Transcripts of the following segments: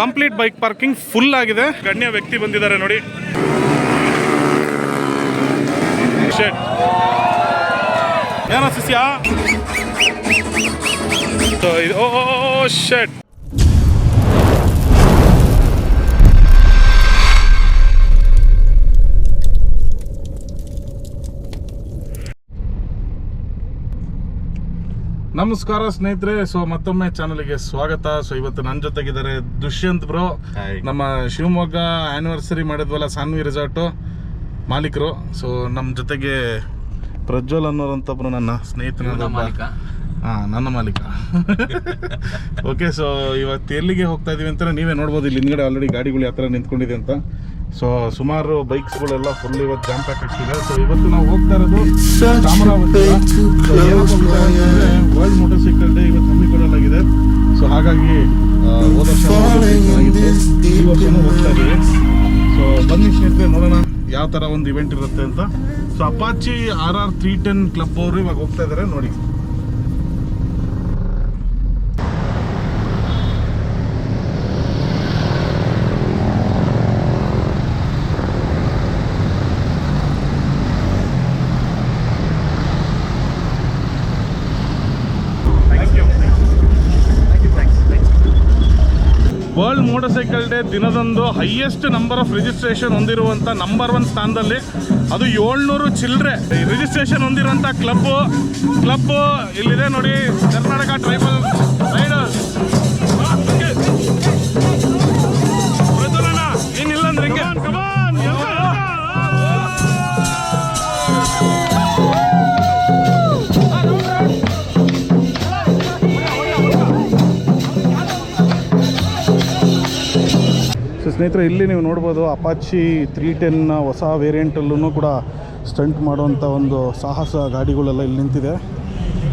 Complete bike parking full ಆಗಿದೆ. ಗಣ್ಯ ವ್ಯಕ್ತಿ ಬಂದಿದ್ದಾರೆ ನೋಡಿ. ಏನೋ ಇದು ಓ ಶೆಟ್ ನಮಸ್ಕಾರ ಸ್ನೇಹಿತರೆ. ಸೊ ಮತ್ತೊಮ್ಮೆ ಚಾನಲ್ಗೆ ಸ್ವಾಗತ. ಸೊ ಇವತ್ತು ನನ್ನ ಜೊತೆಗಿದ್ದಾರೆ ದುಷ್ಯಂತ್ ಬ್ರೋ. ನಮ್ಮ ಶಿವಮೊಗ್ಗ ಆನಿವರ್ಸರಿ ಮಾಡಿದ್ವಲ್ಲ ಸಾನ್ವಿ ರೆಸಾರ್ಟು ಮಾಲೀಕರು. ಸೊ ನಮ್ಮ ಜೊತೆಗೆ ಪ್ರಜ್ವಲ್ ಅನ್ನೋರಂತ ಒಬ್ರು ನನ್ನ ಸ್ನೇಹಿತನ ಹಾಂ ನನ್ನ ಮಾಲೀಕ. ಓಕೆ ಸೊ ಇವತ್ತು ಎಲ್ಲಿಗೆ ಹೋಗ್ತಾ ಇದೀವಿ ಅಂತ ನೀವೇ ನೋಡ್ಬೋದು. ಇಲ್ಲಿ ಹಿಂದ್ಗಡೆ ಆಲ್ರೆಡಿ ಗಾಡಿಗಳು ಯಾವ ಥರ ನಿಂತ್ಕೊಂಡಿದೆ ಅಂತ. ಸೊ ಸುಮಾರು ಬೈಕ್ಸ್ಗಳೆಲ್ಲ ಫುಲ್ ಇವತ್ತು ಜಾಮ್ ಪ್ಯಾಕ್ ಆಗ್ತಿದೆ. ಸೊ ಇವತ್ತು ನಾವು ಹೋಗ್ತಾ ಇರೋದು ವರ್ಲ್ಡ್ ಮೋಟರ್ ಸೈಕಲ್ ಡೇ ಇವತ್ತು ಹಮ್ಮಿಕೊಳ್ಳಲಾಗಿದೆ ಸೊ ಹಾಗಾಗಿ ಹೋದ ವರ್ಷ ಹೋಗ್ತಾ ಇದ್ದೀವಿ ಸೊ ಬನ್ನಿ ಸ್ನೇಹಿತರೆ, ನೋಡೋಣ ಯಾವ ಥರ ಒಂದು ಇವೆಂಟ್ ಇರುತ್ತೆ ಅಂತ. So Apache R R three ten club ಅವರು ಇವಾಗ ಹೋಗ್ತಾ ಇದ್ದಾರೆ ನೋಡಿ. ವರ್ಲ್ಡ್ ಮೋಟರ್ ಸೈಕಲ್ ಡೇ ದಿನದಂದು ಹೈಯೆಸ್ಟ್ ನಂಬರ್ ಆಫ್ ರಿಜಿಸ್ಟ್ರೇಷನ್ ಹೊಂದಿರುವಂಥ ನಂಬರ್ ಒನ್ ಸ್ಥಾನದಲ್ಲಿ ಅದು ಏಳ್ನೂರು ಚಿಲ್ಲರೆ ರಿಜಿಸ್ಟ್ರೇಷನ್ ಹೊಂದಿರುವಂಥ ಕ್ಲಬ್ ಕ್ಲಬ್ ಇಲ್ಲಿದೆ ನೋಡಿ, ಕರ್ನಾಟಕ ಟ್ರೈಬಲ್ ರೈಡರ್ಸ್ ಸೊ ಸ್ನೇಹಿತರೆ, ಇಲ್ಲಿ ನೀವು ನೋಡ್ಬೋದು ಅಪಾಚಿ ತ್ರೀ ಟೆನ್ನ ಹೊಸ ವೇರಿಯಂಟಲ್ಲೂ ಕೂಡ ಸ್ಟಂಟ್ ಮಾಡುವಂಥ ಒಂದು ಸಾಹಸ ಗಾಡಿಗಳೆಲ್ಲ ಇಲ್ಲಿ ನಿಂತಿದೆ.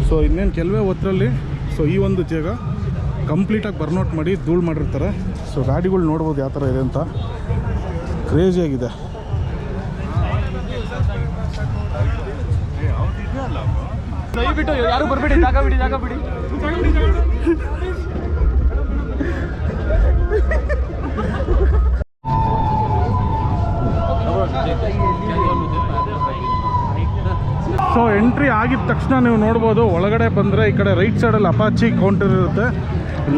ಸೊ ಇನ್ನೇನು ಕೆಲವೇ ಹೊತ್ತರಲ್ಲಿ ಸೊ ಈ ಒಂದು ಜಾಗ ಕಂಪ್ಲೀಟಾಗಿ ಬರ್ನೌಟ್ ಮಾಡಿ ಧೂಳು ಮಾಡಿರ್ತಾರೆ. ಸೊ ಗಾಡಿಗಳು ನೋಡ್ಬೋದು ಯಾವ ಥರ ಇದೆ ಅಂತ. ಕ್ರೇಜಿಯಾಗಿದೆ ಆಗಿದೆ. ಬಿಡಿ. ಸೊ ಎಂಟ್ರಿ ಆಗಿದ ತಕ್ಷಣ ನೀವು ನೋಡ್ಬೋದು, ಒಳಗಡೆ ಬಂದರೆ ಈ ಕಡೆ ರೈಟ್ ಸೈಡಲ್ಲಿ ಅಪಾಚಿ ಕೌಂಟರ್ ಇರುತ್ತೆ.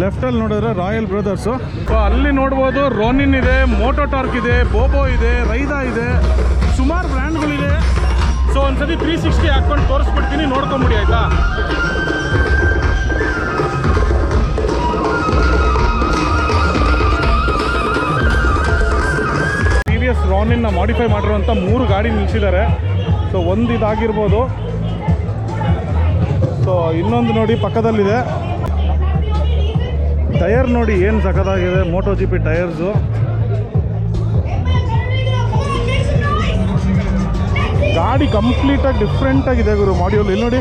ಲೆಫ್ಟಲ್ಲಿ ನೋಡಿದ್ರೆ ರಾಯಲ್ ಬ್ರದರ್ಸು ಸೊ ಅಲ್ಲಿ ನೋಡ್ಬೋದು ರೋನಿನ್ ಇದೆ ಮೋಟೋ ಟಾರ್ಕ್ ಇದೆ ಬೋಬೋ ಇದೆ ರೈದಾ ಇದೆ. ಸುಮಾರು ಬ್ರ್ಯಾಂಡ್ಗಳಿದೆ ಸೊ ಒಂದ್ಸತಿ ತ್ರೀ ಸಿಕ್ಸ್ಟಿ ಹಾಕ್ಕೊಂಡು ತೋರಿಸ್ಬಿಡ್ತೀನಿ, ನೋಡ್ಕೊಂಬಿಡಿ, ಆಯಿತಾ? ಎಸ್ ರಾನಿನ್ನ ಮಾಡಿಫೈ ಮಾಡಿರುವಂಥ ಮೂರು ಗಾಡಿ ನಿಲ್ಲಿಸಿದ್ದಾರೆ ಸೊ ಒಂದು ಇದಾಗಿರ್ಬೋದು. ಸೊ ಇನ್ನೊಂದು ನೋಡಿ ಪಕ್ಕದಲ್ಲಿದೆ. ಟಯರ್ ನೋಡಿ ಏನು ಸಖತ್ತಾಗಿದೆ ಮೋಟೋ ಜಿ ಪಿ ಟಯರ್ಸು ಗಾಡಿ ಕಂಪ್ಲೀಟಾಗಿ ಡಿಫ್ರೆಂಟಾಗಿದೆ ಗುರು ಮಾಡ್ಯೂಲ್ ಇಲ್ಲಿ ನೋಡಿ.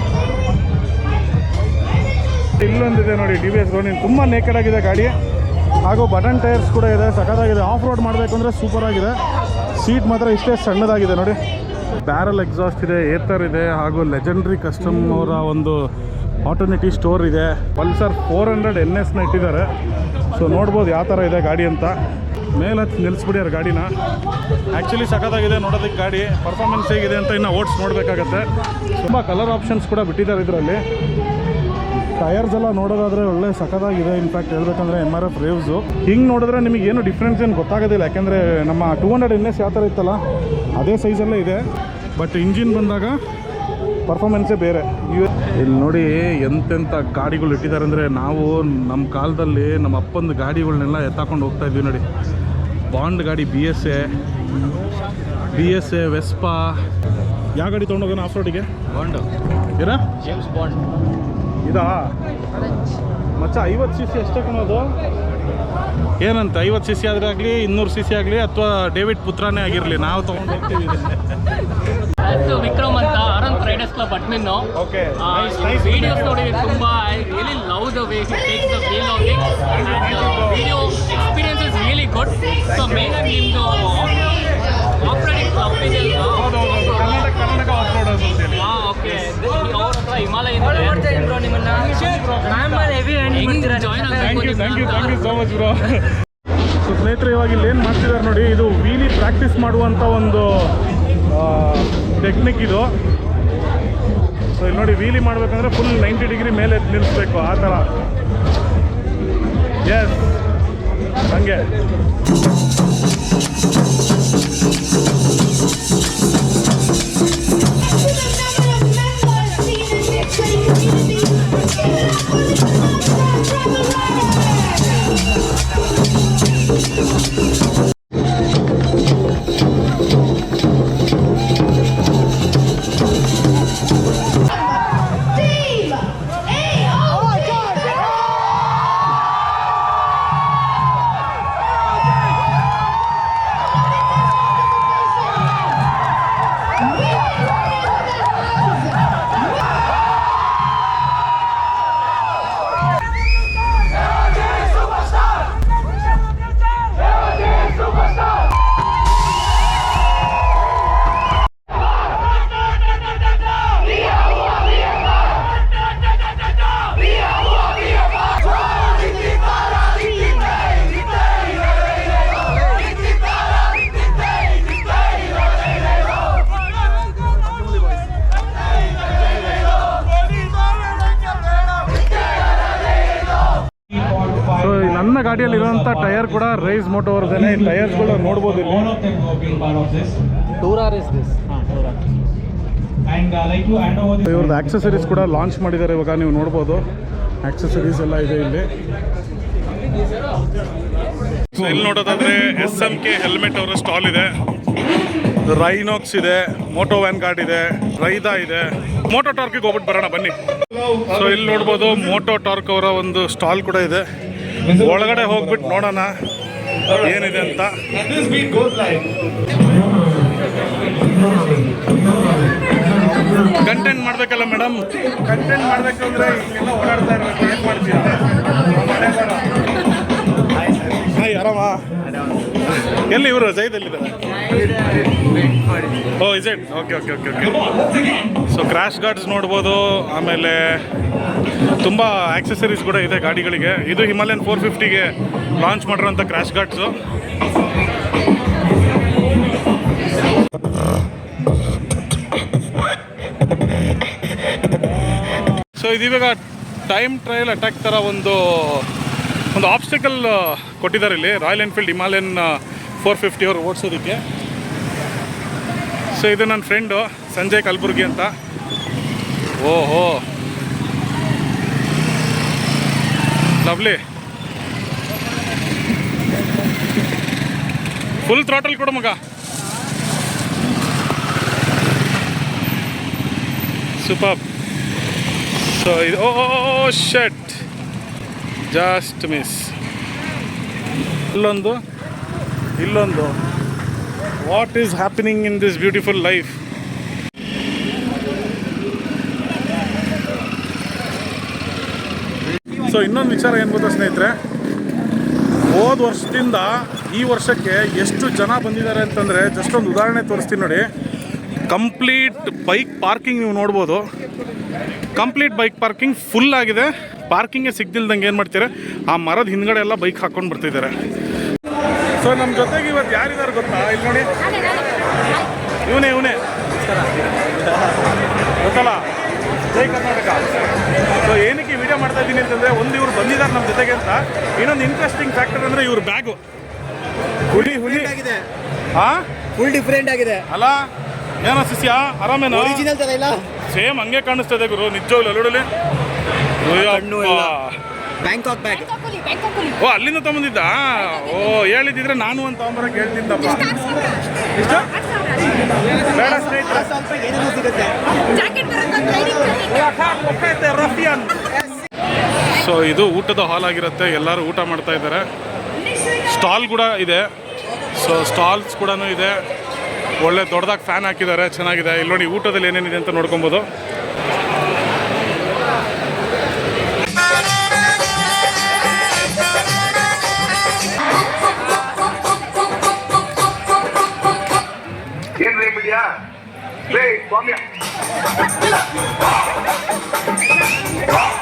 ಇಲ್ಲೊಂದಿದೆ ನೋಡಿ ಡಿ ವಿ ಎಸ್ ರೋನಿನ್ ತುಂಬ ನೇಕಡಾಗಿದೆ ಗಾಡಿ. ಹಾಗೂ ಬಟನ್ ಟೈರ್ಸ್ ಕೂಡ ಇದೆ. ಸಖತ್ತಾಗಿದೆ. ಆಫ್ ರೋಡ್ ಮಾಡಬೇಕು ಅಂದರೆ ಸೂಪರ್ ಆಗಿದೆ. ಸೀಟ್ ಮಾತ್ರ ಇಷ್ಟೇ ಸಣ್ಣದಾಗಿದೆ ನೋಡಿ. ಬ್ಯಾರಲ್ ಎಕ್ಸಾಸ್ಟ್ ಇದೆ ಏತರ್ ಇದೆ, ಹಾಗೂ ಲೆಜೆಂಡ್ರಿ ಕಸ್ಟಮ್ ಅವರ ಒಂದು ಆಟೋನೆಟಿ ಸ್ಟೋರ್ ಇದೆ. ಪಲ್ಸರ್ ಫೋರ್ ಹಂಡ್ರೆಡ್ ಎನ್ ಎಸ್ನ ಇಟ್ಟಿದ್ದಾರೆ. ಸೊ ನೋಡ್ಬೋದು ಯಾವ ಥರ ಇದೆ ಗಾಡಿ ಅಂತ. ಮೇಲೆ ಹತ್ತಿ ನಿಲ್ಲಿಸ್ಬಿಡ್ಯಾರ ಗಾಡಿನ. ಆ್ಯಕ್ಚುಲಿ ಸಖತ್ತಾಗಿದೆ ನೋಡೋದಕ್ಕೆ ಗಾಡಿ. ಪರ್ಫಾರ್ಮೆನ್ಸ್ ಹೇಗಿದೆ ಅಂತ ಇನ್ನು ಓಟ್ಸ್ ನೋಡಬೇಕಾಗತ್ತೆ. ತುಂಬ ಕಲರ್ ಆಪ್ಷನ್ಸ್ ಕೂಡ ಬಿಟ್ಟಿದ್ದಾರೆ ಇದರಲ್ಲಿ. ಟಯರ್ಸ್ ಎಲ್ಲ ನೋಡೋದಾದ್ರೆ ಒಳ್ಳೆ ಸಖತ್ತಾಗಿದೆ. ಇನ್ಫ್ಯಾಕ್ಟ್ ಹೇಳ್ಬೇಕಂದ್ರೆ ಎಂ ಆರ್ ಎಫ್ ರೇವ್ಸು ಹಿಂಗೆ ನೋಡಿದ್ರೆ ನಿಮಗೆ ಏನು ಡಿಫ್ರೆನ್ಸ್ ಏನು ಗೊತ್ತಾಗೋದಿಲ್ಲ. ಯಾಕೆಂದರೆ ನಮ್ಮ ಟೂ ಹಂಡ್ರೆಡ್ ಎನ್ ಎಸ್ ಯಾವ ಥರ ಇತ್ತಲ್ಲ ಅದೇ ಸೈಜಲ್ಲೇ ಇದೆ. ಬಟ್ ಇಂಜಿನ್ ಬಂದಾಗ ಪರ್ಫಾರ್ಮೆನ್ಸೇ ಬೇರೆ. ಇಲ್ಲಿ ನೋಡಿ ಎಂತೆಂಥ ಗಾಡಿಗಳು ಇಟ್ಟಿದ್ದಾರೆ ಅಂದರೆ ನಾವು ನಮ್ಮ ಕಾಲದಲ್ಲಿ ನಮ್ಮ ಅಪ್ಪಂದು ಗಾಡಿಗಳನ್ನೆಲ್ಲ ಎತ್ತಾಕೊಂಡು ಹೋಗ್ತಾ ಇದ್ವಿ ನೋಡಿ. ಬಾಂಡ್ ಗಾಡಿ B S A B S A Vespa ಯಾವ ಗಾಡಿ ತೊಗೊಂಡೋಗೋಣ ಆಫ್ ರೋಡಿಗೆ ಬಾಂಡ್ ಏನ? ಜೇಮ್ಸ್ ಬಾಂಡ್ ಇದಾ? ಮಚ್ಚ ಐವತ್ತು ಸಿ ಸಿ ಅಷ್ಟೇ ಅನ್ನೋದು? ಏನಂತ ಐವತ್ತು ಸಿ ಸಿ ಆದರೆ ಆಗಲಿ ಇನ್ನೂರು ಸಿ ಸಿ ಆಗಲಿ ಅಥವಾ ಡೇವಿಡ್ ಪುತ್ರನೇ ಆಗಿರಲಿ ನಾವು ತೊಗೊಂಡು ಹೋಗ್ತೀವಿ ವಿಕ್ರಮ್ ಅಂತ Aranth riders club admin okay videos ನೋಡಿ ತುಂಬಾ I really love the way he takes the feel of it video experience is really good so main ಆಗಿ ನಿಮ್ದು ಆಪರೇಟಿಂಗ್ ಕ್ಲಬ್ ಇದೆ ಹೌದು ಹೌದು ಕರ್ನಾಟಕ ಕರ್ನಾಟಕ ಆಫ್ ರೋಡರ್ಸ್ ಅಂತೇಳಿ ಹಾಂ ಓಕೆ ಅವ್ರ ಹತ್ರ ಹಿಮಾಲಯ ಬ್ರೋ ನಿಮ್ಮನ್ನ. ಹೆಂಗ್ join thank you thank you thank you so much bro so ಸ್ನೇಹಿತರೆ ಇವಾಗ ಇಲ್ಲಿ ಏನು ಮಾಡ್ತಿದ್ದಾರೆ ನೋಡಿ ಇದು ವೀಲಿ ಪ್ರಾಕ್ಟೀಸ್ ಮಾಡುವಂಥ ಒಂದು ಟೆಕ್ನಿಕ್ ಇದು. ಸೊ ಇಲ್ಲಿ ನೋಡಿ ವೀಲಿ ಮಾಡ್ಬೇಕಂದ್ರೆ ಫುಲ್ ನೈಂಟಿ ಡಿಗ್ರಿ ಮೇಲೆ ನಿಲ್ಲಿಸ್ಬೇಕು ಆ ಥರ. ಎಸ್ ಹಂಗೆ. ಇರುವಂಥ ಟೈರ್ ಕೂಡ ರೈಸ್ ಮೋಟೋ ಅವ್ರದ್ದೇನೆ. ಕೂಡ ಟೈರ್ಸ್ಗಳು ನೋಡ್ಬೋದು ಇಲ್ಲಿ. The ಇವ್ರದ್ದು ಆಕ್ಸೆಸರೀಸ್ ಕೂಡ ಲಾಂಚ್ ಮಾಡಿದ್ದಾರೆ ಇವಾಗ ನೀವು ನೋಡ್ಬೋದು. ಆಕ್ಸೆಸರೀಸ್ ಎಲ್ಲ ಇದೆ ಇಲ್ಲಿ. ಸೊ ಇಲ್ಲಿ ನೋಡೋದಾದ್ರೆ ಎಸ್ ಎಂ ಕೆ ಹೆಲ್ಮೆಟ್ ಅವರ ಸ್ಟಾಲ್ ಇದೆ. ರೈನೋಕ್ಸ್ ಇದೆ ಮೋಟೋ ವ್ಯಾನ್ ಗಾರ್ಡ್ ಇದೆ ರೈದಾ ಇದೆ. ಮೋಟೋ ಟಾರ್ಕಿಗೆ ಹೋಗ್ಬಿಟ್ಟು ಬರೋಣ ಬನ್ನಿ. ಸೊ ಇಲ್ಲಿ ನೋಡ್ಬೋದು ಮೋಟೋ ಟಾರ್ಕ್ ಅವರ ಒಂದು ಸ್ಟಾಲ್ ಕೂಡ ಇದೆ. ಒಳಗಡೆ ಹೋಗ್ಬಿಟ್ಟು ನೋಡೋಣ ಏನಿದೆ ಅಂತ. ಕಂಟೆಂಟ್ ಮಾಡ್ಬೇಕಲ್ಲ ಮೇಡಮ್ ಕಂಟೆಂಟ್ ಮಾಡ್ಬೇಕಂದ್ರೆ ಓಡಾಡ್ತಾ ಇರ್ಬೇಕು. ಏನು ಮಾಡ್ತೀರಾ? ಹಾಯ್ ಆರಾಮ? ಎಲ್ಲಿ ಇವರು? ಜೈದಲ್ಲಿದ್ದಾರೆ ಓ is it okay okay okay okay so crash guards ನೋಡ್ಬೋದು, ಆಮೇಲೆ ತುಂಬ ಆಕ್ಸೆಸರೀಸ್ ಕೂಡ ಇದೆ ಗಾಡಿಗಳಿಗೆ. ಇದು ಹಿಮಾಲಯನ್ ಫೋರ್ ಫಿಫ್ಟಿಗೆ ಲಾಂಚ್ ಮಾಡಿರೋಂಥ ಕ್ರಾಶ್ ಗಾರ್ಡ್ಸು ಸೊ ಇದೀವಾಗ ಟೈಮ್ ಟ್ರಯಲ್ ಅಟ್ಯಾಕ್ ಥರ ಒಂದು ಒಂದು ಆಬ್ಸ್ಟಿಕಲ್ ಕೊಟ್ಟಿದ್ದಾರೆ ಇಲ್ಲಿ. Royal Enfield Himalayan four fifty ಅವರು ಓಡಿಸೋದಕ್ಕೆ. ಸೊ ಇದು ನನ್ನ ಫ್ರೆಂಡು ಸಂಜಯ್ ಕಲಬುರ್ಗಿ ಅಂತ. ಓಹೋ. ಲವ್ಲಿ. ಫುಲ್ ಥ್ರಾಟಲ್ ಕೊಡು ಮಗ. ಸೂಪರ್ ಸೊ ಇದು ಓ ಶಟ್ ಜಸ್ಟ್ ಮಿಸ್ ಇಲ್ಲೊಂದು ಇಲ್ಲೊಂದು. What is happening in this beautiful life so ಇನ್ನೊಂದು ವಿಚಾರ ಏನು ಗೊತ್ತಾ ಸ್ನೇಹಿತರೆ? ಹೋದ ವರ್ಷದಿಂದ ಈ ವರ್ಷಕ್ಕೆ ಎಷ್ಟು ಜನ ಬಂದಿದ್ದಾರೆ ಅಂತಂದರೆ ಜಸ್ಟ್ ಒಂದು ಉದಾಹರಣೆ ತೋರಿಸ್ತೀನಿ ನೋಡಿ. ಕಂಪ್ಲೀಟ್ ಬೈಕ್ ಪಾರ್ಕಿಂಗ್ ನೀವು ನೋಡ್ಬೋದು. ಕಂಪ್ಲೀಟ್ ಬೈಕ್ ಪಾರ್ಕಿಂಗ್ ಫುಲ್ ಆಗಿದೆ. ಪಾರ್ಕಿಂಗೇ ಸಿಗ್ದಿಲ್ದಂಗೆ ಏನು ಮಾಡ್ತೀರಾ? ಆ ಮರದ ಹಿಂದ್ಗಡೆ ಎಲ್ಲ ಬೈಕ್ ಹಾಕ್ಕೊಂಡು ಬರ್ತಿದ್ದಾರೆ. ಸೊ ನಮ್ಮ ಜೊತೆಗೆ ಇವತ್ತು ಯಾರಿದ್ದಾರೆ ಗೊತ್ತಾ? ಇಲ್ಲಿ ನೋಡಿ. ಇವನೇ ಇವನೇ. ಗೊತ್ತಲ್ಲ? ಜೈ ಕರ್ನಾಟಕ. ಸೊ ಏನಕ್ಕೆ ವಿಡಿಯೋ ಮಾಡ್ತಾ ಇದ್ದೀನಿ ಅಂತಂದರೆ ಒಂದು ಇವ್ರು ಬಂದಿದ್ದಾರೆ ನಮ್ಮ ಜೊತೆಗೆ ಅಂತ. ಇನ್ನೊಂದು ಇಂಟ್ರೆಸ್ಟಿಂಗ್ ಫ್ಯಾಕ್ಟರ್ ಅಂದರೆ ಇವ್ರ ಬ್ಯಾಗು ಹುಲಿ ಹುಲಿ. ಆಗಿದೆ. ಹಾಂ? ಫುಲ್ ಡಿಫ್ರೆಂಟ್ ಆಗಿದೆ. ಅಲ್ಲ ಏನೋ ಶಿಷ್ಯ ಆರಾಮೇನೋ? ಒರಿಜಿನಲ್ ತರ ಇಲ್ಲ? ಸೇಮ್ ಹಂಗೆ ಕಾಣಿಸ್ತದೆ ಗುರು ನಿಜವಾಗ್ಲು ಅಲ್ಲೋಡಲಿ ಕಣ್ಣು ಇಲ್ಲ. ಬ್ಯಾಂಕಾಕ್ ಬ್ಯಾಗ್ ಓ ಅಲ್ಲಿಂದ ತಗೊಂಡಿದ್ದ ಓ ಹೇಳಿದ್ರೆ ನಾನು ಅಂತ ತಗೊಂಬರಕ್ಕೆ ಹೇಳ್ತಿದ್ದಪ್ಪ ಎಷ್ಟು ಬೇಡ ಸ್ನೇಹಿತರೆ. ಇದು ಊಟದ ಹಾಲ್ ಆಗಿರುತ್ತೆ. ಎಲ್ಲರೂ ಊಟ ಮಾಡ್ತಾ ಇದ್ದಾರೆ. ಸ್ಟಾಲ್ ಕೂಡ ಇದೆ. ಸೊ ಸ್ಟಾಲ್ಸ್ ಕೂಡ ಇದೆ. ಒಳ್ಳೆ ದೊಡ್ಡದಾಗಿ ಫ್ಯಾನ್ ಹಾಕಿದ್ದಾರೆ. ಚೆನ್ನಾಗಿದೆ. ಇಲ್ಲಿ ನೋಡಿ ಊಟದಲ್ಲಿ ಏನೇನಿದೆ ಅಂತ ನೋಡ್ಕೊಬೋದು. ಏನ್ರಿ Ha!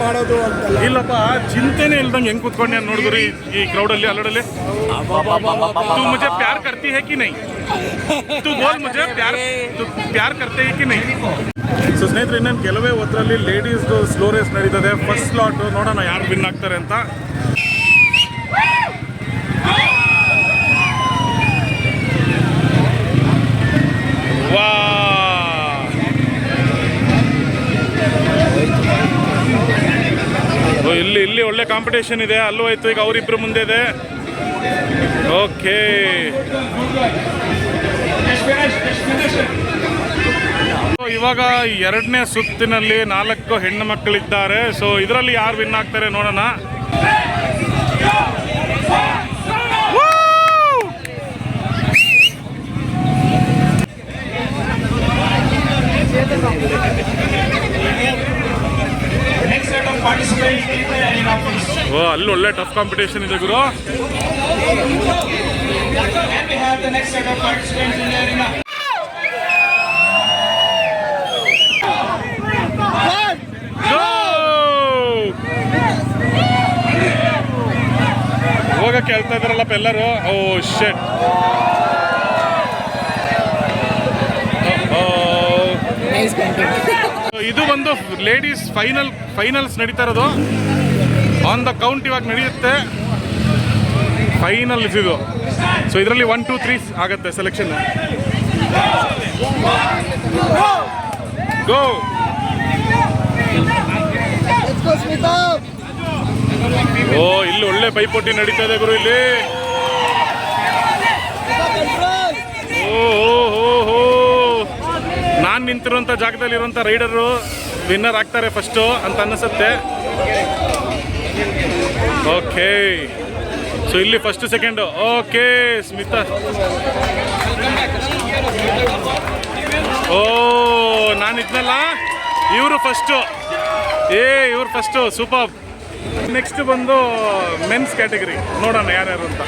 ಮಾಡೋದು ಅಂತೆಲ್ಲ ಇಲ್ಲಪ್ಪ ಚಿಂತೆನೇ ಇಲ್ದಂಗೆ ಹೆಂಗ್ ಕುತ್ಕೊಂಡೆ ನೋಡಿದ್ರಿ ಈ ಕ್ರೌಡಲ್ಲಿ ಅಲ್ಲಡಲ್ಲಿ तू मुझे प्यार करती है कि नहीं तू बोल मुझे प्यार तू प्यार करते है कि नहीं ಸೊ ಸ್ನೇಹಿತರೆ ಇನ್ನೇನು ಕೆಲವೇ ಹೊತ್ತರಲ್ಲಿ ಲೇಡೀಸ್ದು ಸ್ಲೋ ರೇಸ್ ನಡೀತದೆ ಫಸ್ಟ್ ಸ್ಲಾಟ್ ನೋಡೋಣ ಯಾರು ವಿನ್ ಆಗ್ತಾರೆ ಅಂತ ಇಲ್ಲಿ ಒಳ್ಳೆ ಕಾಂಪಿಟೇಷನ್ ಇದೆ. ಅಲ್ಲೂ ಆಯ್ತು, ಈಗ ಅವರಿಬ್ರು ಮುಂದೆ ಇದೆ. ಓಕೆ ಇವಾಗ ಎರಡನೇ ಸುತ್ತಿನಲ್ಲಿ ನಾಲ್ಕು ಹೆಣ್ಣು ಮಕ್ಕಳಿದ್ದಾರೆ. ಸೊ ಇದರಲ್ಲಿ ಯಾರು ವಿನ್ ಆಗ್ತಾರೆ ನೋಡೋಣ. ಅಲ್ಲಿ ಒಳ್ಳೆ ಟಫ್ ಕಾಂಪಿಟೇಷನ್ ಇದೆ ಗುರು. ಇವಾಗ ಕೇಳ್ತಾ ಇದ್ರಲ್ಲ ಪೆಲ್ಲರು ಓ ಶೇಟ್ ಇದು ಒಂದು ಲೇಡೀಸ್ ಫೈನಲ್ ಫೈನಲ್ಸ್ ನಡೀತಾ ಇರೋದು ಆನ್ ದ ಕೌಂಟ್ ಇವಾಗ ನಡೆಯುತ್ತೆ. ಫೈನಲ್ಸ್ ಇದು. ಸೊ ಇದರಲ್ಲಿ ಒನ್ ಟೂ ತ್ರೀ ಆಗುತ್ತೆ ಸೆಲೆಕ್ಷನ್ ಗೋ ಓ, ಇಲ್ಲಿ ಒಳ್ಳೆ ಪೈಪೋಟಿ ನಡೀತಾ ಇದೆ ಗುರು ಇಲ್ಲಿ. ಓ. ನಿಂತಿರುವಂಥ ಜಾಗದಲ್ಲಿರುವಂಥ ರೈಡರು ವಿನ್ನರ್ ಆಗ್ತಾರೆ ಫಸ್ಟು ಅಂತ ಅನ್ನಿಸುತ್ತೆ. ಓಕೆ ಸೊ ಇಲ್ಲಿ ಫಸ್ಟ್ ಸೆಕೆಂಡು ಓಕೆ ಸ್ಮಿತಾ ಓ ನಾನು ಇದ್ನಲ್ಲ? ಇವರು ಫಸ್ಟು ಏ, ಇವರು ಫಸ್ಟು ಸೂಪರ್ ನೆಕ್ಸ್ಟ್ ಬಂದು ಮೆನ್ಸ್ ಕ್ಯಾಟಗರಿ ನೋಡೋಣ ಯಾರ್ಯಾರು ಅಂತ.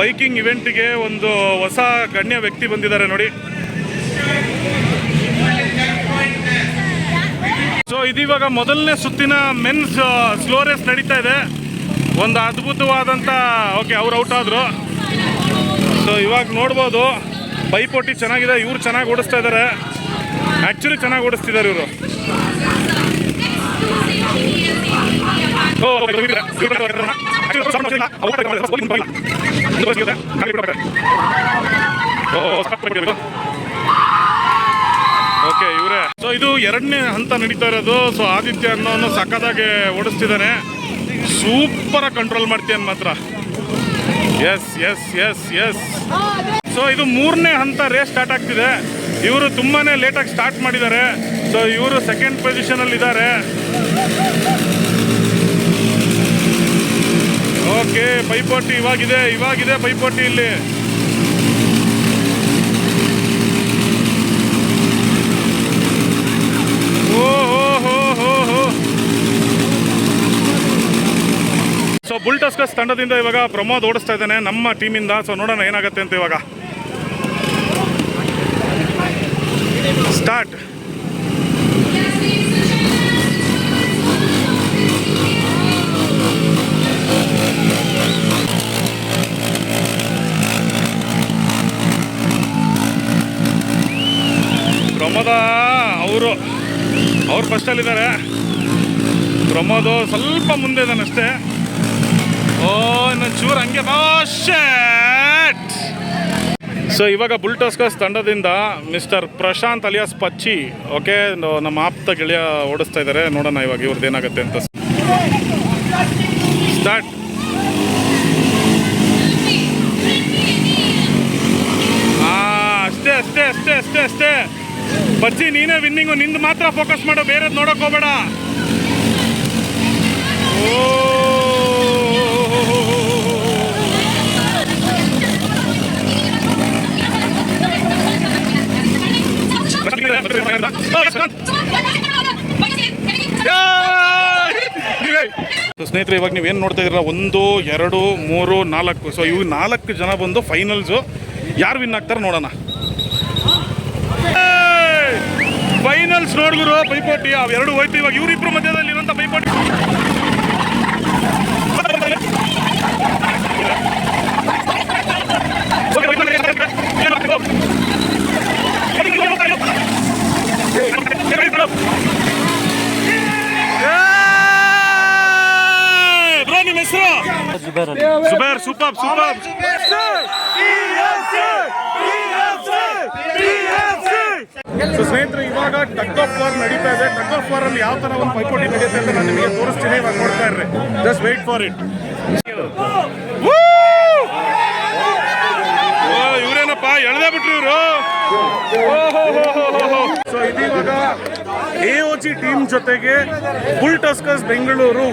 ಬೈಕಿಂಗ್ ಇವೆಂಟ್ಗೆ ಒಂದು ಹೊಸ ಗಣ್ಯ ವ್ಯಕ್ತಿ ಬಂದಿದ್ದಾರೆ ನೋಡಿ. ಸೊ ಇದೀವಾಗ ಮೊದಲನೇ ಸುತ್ತಿನ ಮೆನ್ಸ್ ಸ್ಲೋ ರೇಸ್ ನಡೀತಾ ಇದೆ. ಒಂದು ಅದ್ಭುತವಾದಂಥ ಓಕೆ ಅವ್ರು ಔಟ್ ಆದರು. ಸೊ ಇವಾಗ ನೋಡ್ಬೋದು. ಪೈಪೋಟಿ ಚೆನ್ನಾಗಿದೆ, ಇವರು ಚೆನ್ನಾಗಿ ಓಡಿಸ್ತಾ ಇದ್ದಾರೆ ಆ್ಯಕ್ಚುಲಿ ಚೆನ್ನಾಗಿ ಓಡಿಸ್ತಿದ್ದಾರೆ ಇವರು. ಓಕೆ ಇವರೇ. ಸೊ ಇದು ಎರಡನೇ ಹಂತ ನಡೀತಾ ಇರೋದು. ಸೊ ಆದಿತ್ಯ ಅನ್ನೋನು ಸಕ್ಕದಾಗೆ ಓಡಿಸ್ತಿದ್ದಾನೆ. ಸೂಪರ್ ಕಂಟ್ರೋಲ್ ಮಾಡ್ತೀಯನ್ ಮಾತ್ರ. Yes yes yes yes so ಇದು ಮೂರನೇ ಹಂತ ರೇಸ್ ಸ್ಟಾರ್ಟ್ ಆಗ್ತಿದೆ. ಇವರು ತುಂಬಾನೇ ಲೇಟಾಗಿ ಸ್ಟಾರ್ಟ್ ಮಾಡಿದ್ದಾರೆ. ಸೊ ಇವರು ಸೆಕೆಂಡ್ ಪೊಸಿಷನಲ್ಲಿ ಇದ್ದಾರೆ. ಓಕೆ, ಪೈಪೋಟಿ ಇವಾಗಿದೆ ಇವಾಗಿದೆ ಪೈಪೋಟಿ ಇಲ್ಲಿ. ಸೊ ಬುಲ್ ಟಸ್ಕಸ್ ತಂಡದಿಂದ ಇವಾಗ ಪ್ರಮೋದ್ ಓಡಿಸ್ತಾ ಇದ್ದಾನೆ, ನಮ್ಮ ಟೀಮಿಂದ. ಸೊ ನೋಡೋಣ ಏನಾಗುತ್ತೆ ಅಂತ ಇವಾಗ. ಸ್ಟಾರ್ಟ್ ಪ್ರಮೋದ, ಅವರು, ಅವ್ರು ಫಸ್ಟಲ್ಲಿದ್ದಾರೆ ಪ್ರಮೋದು ಸ್ವಲ್ಪ ಮುಂದೆ ಇದ್ದಾನೆ ಅಷ್ಟೇ. ಓ ಇನ್ನೊಂದು ಚೂರು ಹಂಗೆ ಬಾಶೆಟ್ ಸೊ ಇವಾಗ ಬುಲ್ಟೋಸ್ಕಸ್ ತಂಡದಿಂದ mister Prashanth alias Pachchi okay ನಮ್ಮ ಆಪ್ತ ಗೆಳೆಯ ಓಡಿಸ್ತಾ ಇದ್ದಾರೆ ನೋಡೋಣ ಇವಾಗ ಇವ್ರದ್ದು ಏನಾಗುತ್ತೆ ಅಂತ. ಸ್ಟಾರ್ಟ್ ಹಾಂ ಅಷ್ಟೇ ಅಷ್ಟೇ ಅಷ್ಟೇ ಅಷ್ಟೇ ಅಷ್ಟೇ. ಬಜ್ಜಿ ನೀನೇ ವಿನ್ನಿಂಗು ನಿಂದು ಮಾತ್ರ ಫೋಕಸ್ ಮಾಡು ಬೇರೆದು ನೋಡಕ್ ಹೋಗಬೇಡ. ಸೊ ಸ್ನೇಹಿತರೆ ಇವಾಗ ನೀವೇನು ನೋಡ್ತಾ ಇದ್ದೀರಾ ಒಂದು ಎರಡು ಮೂರು ನಾಲ್ಕು. ಸೊ ಇವು ನಾಲ್ಕು ಜನ ಬಂದು ಫೈನಲ್ಸು ಯಾರು ವಿನ್ ಆಗ್ತಾರೆ ನೋಡೋಣ. ಫೈನಲ್ಸ್ ನೋಡಿದ್ರು ಪೈಪೋಟಿ. ಅವೆರಡು ಹೋಯ್ತು, ಇವಾಗ ಇವರಿಬ್ರು ಮಧ್ಯದಲ್ಲಿ ಇರುವಂಥ ಪೈಪೋಟಿ. ಬ್ರೋ, ನಿಮ್ಮ ಹೆಸರು? Zubair, super super. ಸ್ನೇಹಿತರೆ ಇವಾಗ ಟಗ್ ಆಫ್ ವಾರ್ ನಡೀತಾ ಇದೆ. ಟಗ್ ಆಫ್ ವಾರ್ ಅಲ್ಲಿ ಯಾವ ತರ ಒಂದು ಪೈಪೋಟಿ ನಡೆಯುತ್ತೆ ಅಂತ ನಾನು ನಿಮಗೆ ತೋರಿಸ್ತೀನಿ. ಇವಾಗ ನೋಡ್ತಾ ಇರ್ರಿ. ಜಸ್ಟ್ ವೇಟ್ ಫಾರ್ ಇಟ್ ಇವರೇನಪ್ಪ? ಎಳ್ದೇ ಬಿಟ್ರು ಇವರು. ಸೊ ಇದೀವಾಗ ಎ ಜಿ ಟೀಮ್ ಜೊತೆಗೆ ಫುಲ್ ಟಸ್ಕರ್ಸ್ ಬೆಂಗಳೂರು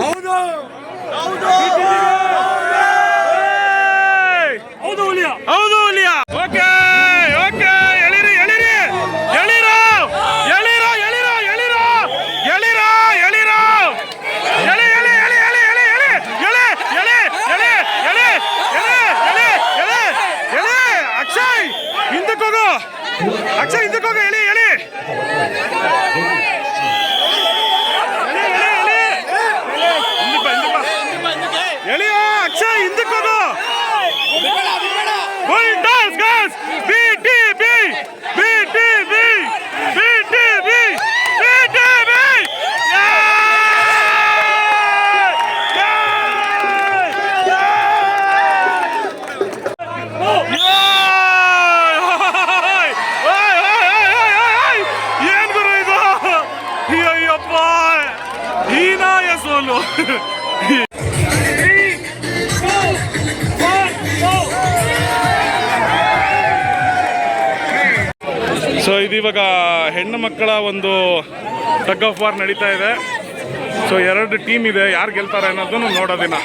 ಹೌದು. ಸೋಲು ಸೊ ಇದೀವಾಗ ಹೆಣ್ಣು ಮಕ್ಕಳ ಒಂದು ಟಗ್ ಆಫ್ ವಾರ್ ನಡೀತಾ ಇದೆ. ಸೊ ಎರಡು ಟೀಮ್ ಇದೆ. ಯಾರು ಗೆಲ್ತಾರೆ ಅನ್ನೋದನ್ನು ನೋಡೋದಿನ